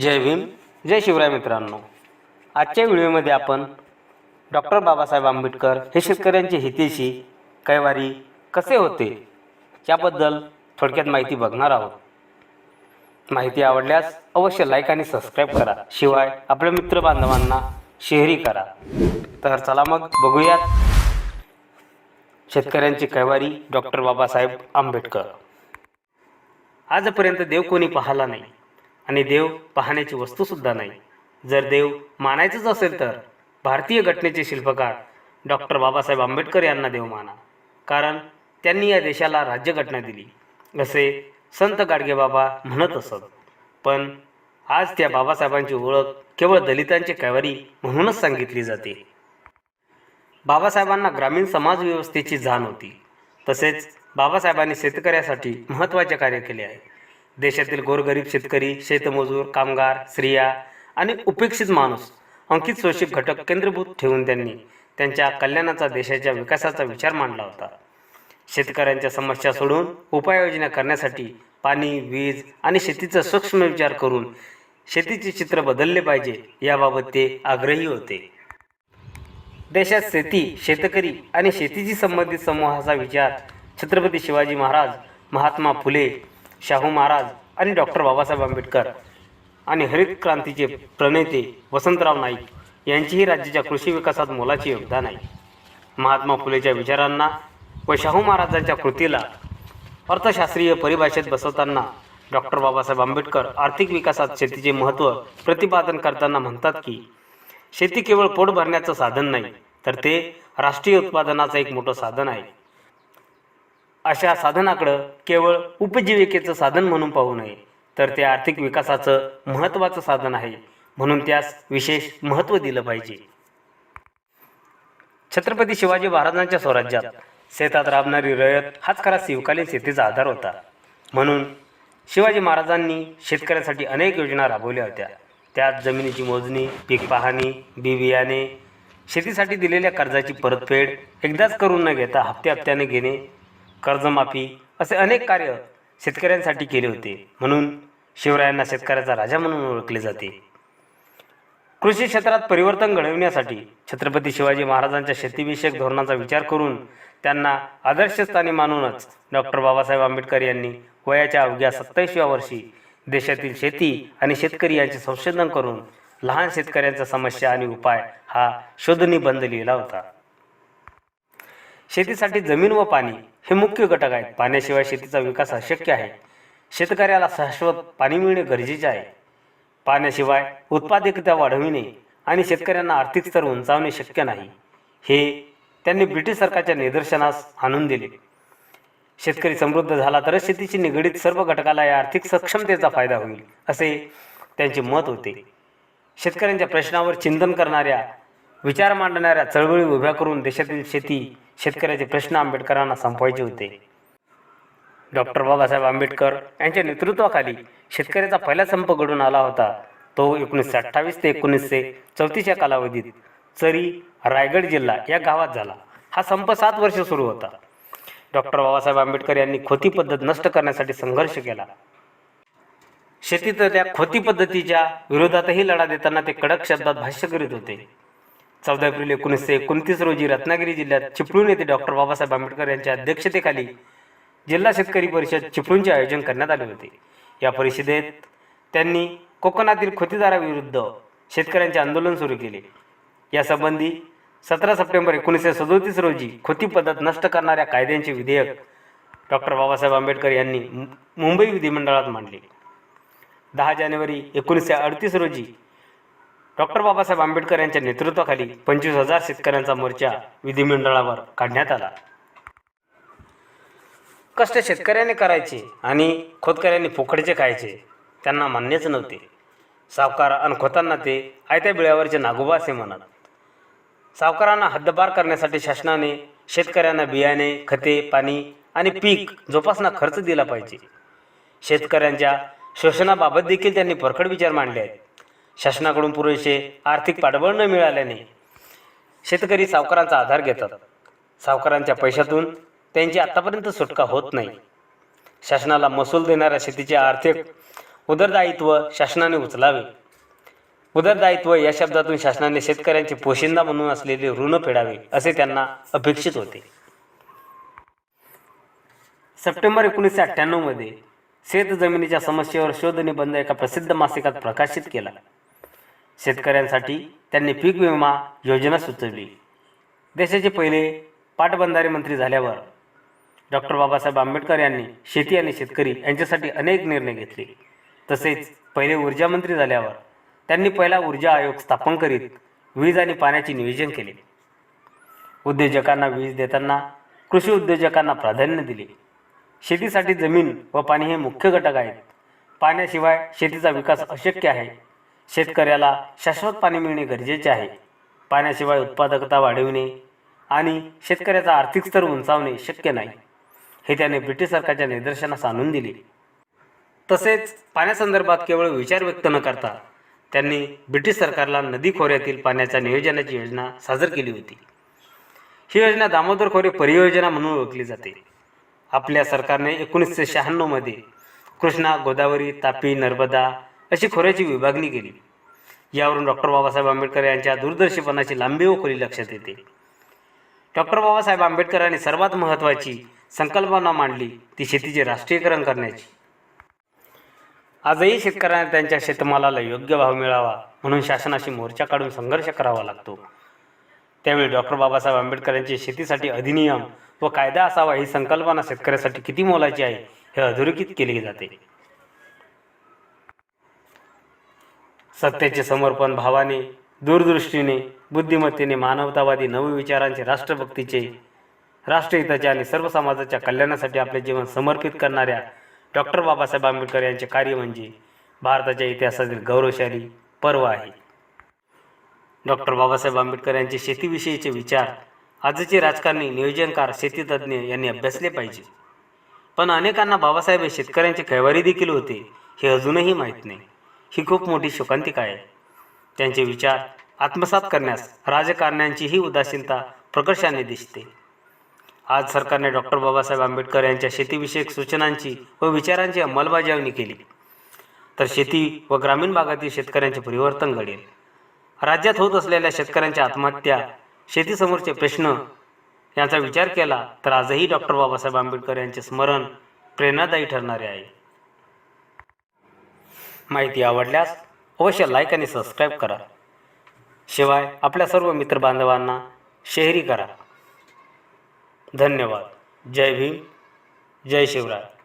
जय भीम जय शिवराय मित्रांनो. आजच्या व्हिडिओमध्ये आपण डॉक्टर बाबासाहेब आंबेडकर हे शेतकऱ्यांचे हितेशी कैवारी कसे होते याबद्दल थोडक्यात माहिती बघणार आहोत. माहिती आवडल्यास अवश्य लाईक आणि सबस्क्राईब करा. शिवाय आपल्या मित्रबांधवांना शेअरही करा. तर चला मग बघूयात शेतकऱ्यांची कैवारी डॉक्टर बाबासाहेब आंबेडकर. आजपर्यंत देव कोणी पाहिला नाही. आणि देव पाहण्याची वस्तूसुद्धा नाही. जर देव मानायचंच असेल तर भारतीय घटनेचे शिल्पकार डॉक्टर बाबासाहेब आंबेडकर यांना देव माना. कारण त्यांनी या देशाला राज्यघटना दिली. असे संत गाडगेबाबा म्हणत असत. पण आज त्या बाबासाहेबांची ओळख केवळ दलितांचे कैवारी म्हणूनच सांगितली जाते. बाबासाहेबांना ग्रामीण समाजव्यवस्थेची जाण होती. तसेच बाबासाहेबांनी शेतकऱ्यासाठी महत्त्वाचे कार्य केले आहे. देशातील गोरगरीब शेतकरी शेतमजूर कामगार स्त्रिया आणि उपेक्षित माणूस अंकित शोषित घटक केंद्रभूत ठेवून त्यांनी त्यांच्या कल्याणाचा देशाच्या विकासाचा विचार मांडला होता. शेतकऱ्यांच्या समस्या सोडून उपाययोजना करण्यासाठी पाणी वीज आणि शेतीचा सूक्ष्म विचार करून शेतीचे चित्र बदलले पाहिजे याबाबत ते आग्रही होते. देशात शेती शेतकरी आणि शेतीशी संबंधित समूहाचा विचार छत्रपती शिवाजी महाराज महात्मा फुले शाहू महाराज आणि डॉक्टर बाबासाहेब आंबेडकर आणि हरित क्रांतीचे प्रणेते वसंतराव नाईक यांचीही राज्याच्या कृषी विकासात मोलाचे योगदान आहे. महात्मा फुलेच्या विचारांना व शाहू महाराजांच्या कृतीला अर्थशास्त्रीय परिभाषेत बसवताना डॉक्टर बाबासाहेब आंबेडकर आर्थिक विकासात शेतीचे महत्त्व प्रतिपादन करताना म्हणतात की शेती केवळ पोट भरण्याचं साधन नाही तर ते राष्ट्रीय उत्पादनाचं एक मोठं साधन आहे. अशा साधनाकडं केवळ उपजीविकेचं साधन म्हणून पाहू नये. तर ते आर्थिक विकासाचं महत्त्वाचं साधन आहे. म्हणून त्यास विशेष महत्त्व दिलं पाहिजे. छत्रपती शिवाजी महाराजांच्या स्वराज्यात शेतात राबणारी रयत हाच खरा शिवकालीन शेतीचा आधार होता. म्हणून शिवाजी महाराजांनी शेतकऱ्यांसाठी अनेक योजना राबवल्या होत्या. त्यात जमिनीची मोजणी पीक पाहणी बी बियाणे शेतीसाठी दिलेल्या कर्जाची परतफेड एकदाच करून न घेता हप्ते हप्त्याने घेणे कर्जमाफी असे अनेक कार्य शेतकऱ्यांसाठी केले होते. म्हणून शिवरायांना शेतकऱ्याचा राजा म्हणून ओळखले जाते. कृषी क्षेत्रात परिवर्तन घडविण्यासाठी छत्रपती शिवाजी महाराजांच्या शेतीविषयक धोरणाचा विचार करून त्यांना आदर्शस्थानी मानूनच डॉक्टर बाबासाहेब आंबेडकर यांनी वयाच्या अवघ्या सत्तावीसव्या वर्षी देशातील शेती आणि शेतकरी यांचे संशोधन करून लहान शेतकऱ्यांच्या समस्या आणि उपाय हा शोधनिबंध लिहिला होता. शेतीसाठी जमीन व पाणी हे मुख्य घटक आहेत. पाण्याशिवाय शेतीचा विकास अशक्य आहे. शेतकऱ्याला शाश्वत पाणी मिळणे गरजेचे आहे. पाण्याशिवाय उत्पादकता वाढविणे आणि शेतकऱ्यांना आर्थिक स्तर उंचावणे शक्य नाही. हे त्यांनी ब्रिटिश सरकारच्या निदर्शनास आणून दिले. शेतकरी समृद्ध झाला तरच शेतीशी निगडीत सर्व घटकाला या आर्थिक सक्षमतेचा फायदा होईल असे त्यांचे मत होते. शेतकऱ्यांच्या प्रश्नावर चिंतन करणाऱ्या विचार मांडणाऱ्या चळवळी उभ्या करून देशातील शेती शेतकऱ्याचे प्रश्न आंबेडकरांना संपवायचे होते. डॉक्टर बाबासाहेब आंबेडकर यांच्या नेतृत्वाखाली शेतकऱ्याचा पहिला संप घडून आला होता. तो एकोणीसशे अठ्ठावीस ते एकोणीसशे चौतीसच्या कालावधीत चरी रायगड जिल्हा या गावात झाला. हा संप सात वर्ष सुरू होता. डॉक्टर बाबासाहेब आंबेडकर यांनी खोती पद्धत नष्ट करण्यासाठी संघर्ष केला. शेतीत त्या खोती पद्धतीच्या विरोधातही लढा देताना ते कडक शब्दात भाष्य करीत होते. चौदा एप्रिल एकोणीसशे एकोणतीस रोजी रत्नागिरी जिल्ह्यात चिपळूण येथे डॉक्टर बाबासाहेब आंबेडकर यांच्या अध्यक्षतेखाली जिल्हा शेतकरी परिषद चिपळूणचे आयोजन करण्यात आले होते. या परिषदेत त्यांनी कोकणातील खोतीदाराविरुद्ध शेतकऱ्यांचे आंदोलन सुरू केले. यासंबंधी सतरा सप्टेंबर एकोणीसशे सदोतीस रोजी खोती पद्धत नष्ट करणाऱ्या कायद्यांचे विधेयक डॉक्टर बाबासाहेब आंबेडकर यांनी मुंबई विधिमंडळात मांडले. दहा जानेवारी एकोणीसशे अडतीस रोजी डॉक्टर बाबासाहेब आंबेडकर यांच्या नेतृत्वाखाली पंचवीस हजार शेतकऱ्यांचा मोर्चा विधिमंडळावर काढण्यात आला. कष्ट शेतकऱ्याने करायचे आणि खोतकऱ्यांनी फुकटचे खायचे त्यांना मान्यच नव्हते. सावकार आणि खोतांना ते आयत्या बिळावरचे नागोबा असे म्हणत. सावकारांना हद्दपार करण्यासाठी शासनाने शेतकऱ्यांना बियाणे खते पाणी आणि पीक जोपासना खर्च दिला पाहिजे. शेतकऱ्यांच्या शोषणाबाबत देखील त्यांनी परखड विचार मांडले आहेत. शासनाकडून पुरेसे आर्थिक पाठबळ न मिळाल्याने शेतकरी सावकारांचा आधार घेतात. सावकारांच्या पैशातून त्यांची आत्तापर्यंत सुटका होत नाही. शासनाला महसूल देणाऱ्या शेतीचे आर्थिक उदरदायित्व शासनाने उचलावे. उदरदायित्व या शब्दातून शासनाने शेतकऱ्यांचे पोशिंदा म्हणून असलेले ऋण फेडावे असे त्यांना अपेक्षित होते. सप्टेंबर एकोणीसशे अठ्ठ्याण्णवमध्ये शेत जमिनीच्या समस्येवर शोध निबंध एका प्रसिद्ध मासिकात प्रकाशित केला. शेतकऱ्यांसाठी त्यांनी पीक विमा योजना सुचवली. देशाचे पहिले पाटबंधारे मंत्री झाल्यावर डॉक्टर बाबासाहेब आंबेडकर यांनी शेती आणि शेतकरी यांच्यासाठी अनेक निर्णय घेतले. तसेच पहिले ऊर्जा मंत्री झाल्यावर त्यांनी पहिला ऊर्जा आयोग स्थापन करीत वीज आणि पाण्याचे नियोजन केले. उद्योजकांना वीज देताना कृषी उद्योजकांना प्राधान्य दिले. शेतीसाठी जमीन व पाणी हे मुख्य घटक आहेत. पाण्याशिवाय शेतीचा विकास अशक्य आहे. शेतकऱ्याला शाश्वत पाणी मिळणे गरजेचे आहे. पाण्याशिवाय उत्पादकता वाढविणे आणि शेतकऱ्याचा आर्थिक स्तर उंचावणे शक्य नाही. हे त्याने ब्रिटिश सरकारच्या निदर्शनास आणून दिले. तसेच पाण्यासंदर्भात केवळ विचार व्यक्त न करता त्यांनी ब्रिटिश सरकारला नदी खोऱ्यातील पाण्याच्या नियोजनाची योजना सादर केली होती. ही योजना दामोदर खोरे परियोजना म्हणून ओळखली जाते. आपल्या सरकारने एकोणीसशे शहाण्णवमध्ये कृष्णा गोदावरी तापी नर्मदा अशी खोऱ्याची विभागणी केली. यावरून डॉक्टर बाबासाहेब आंबेडकर यांच्या दूरदर्शीपणाची लांबी व खोली लक्षात येते. डॉक्टर बाबासाहेब आंबेडकरांनी सर्वात महत्त्वाची संकल्पना मांडली ती शेतीचे राष्ट्रीयकरण करण्याची. आजही शेतकऱ्यांना त्यांच्या शेतमालाला योग्य भाव मिळावा म्हणून शासनाशी मोर्चा काढून संघर्ष करावा लागतो. त्यावेळी डॉक्टर बाबासाहेब आंबेडकरांचे शेतीसाठी अधिनियम व कायदा असावा ही संकल्पना शेतकऱ्यासाठी किती मोलाची आहे हे अधोरेखित केले जाते. सत्याचे समर्पण भावाने दूरदृष्टीने बुद्धिमत्तेने मानवतावादी नवविचारांचे राष्ट्रभक्तीचे राष्ट्रहिताचे आणि सर्व समाजाच्या कल्याणासाठी आपले जीवन समर्पित करणाऱ्या डॉक्टर बाबासाहेब आंबेडकर यांचे कार्य म्हणजे भारताच्या इतिहासातील गौरवशाली पर्व आहे. डॉक्टर बाबासाहेब आंबेडकर यांचे शेतीविषयीचे विचार आजचे राजकारणी नियोजनकार शेतीतज्ञ यांनी अभ्यासले पाहिजे. पण अनेकांना बाबासाहेब हे शेतकऱ्यांचे कैवारी देखील होते हे अजूनही माहीत नाही. ही खूप मोठी शोकांतिका आहे. त्यांचे विचार आत्मसात करण्यास राजकारण्यांचीही उदासीनता प्रकर्षाने दिसते. आज सरकारने डॉक्टर बाबासाहेब आंबेडकर यांच्या शेतीविषयक सूचनांची व विचारांची अंमलबजावणी केली. तर शेती व ग्रामीण भागातील शेतकऱ्यांचे परिवर्तन घडेल. राज्यात होत असलेल्या शेतकऱ्यांच्या आत्महत्या शेतीसमोरचे प्रश्न यांचा विचार केला तर आजही डॉक्टर बाबासाहेब आंबेडकर यांचे स्मरण प्रेरणादायी ठरणारे आहे. माहिती आवडल्यास अवश्य लाईक आणि सबस्क्राईब करा. शिवाय आपल्या सर्व मित्रबांधवांना शेहरी करा. धन्यवाद. जय भीम. जय शिवराय.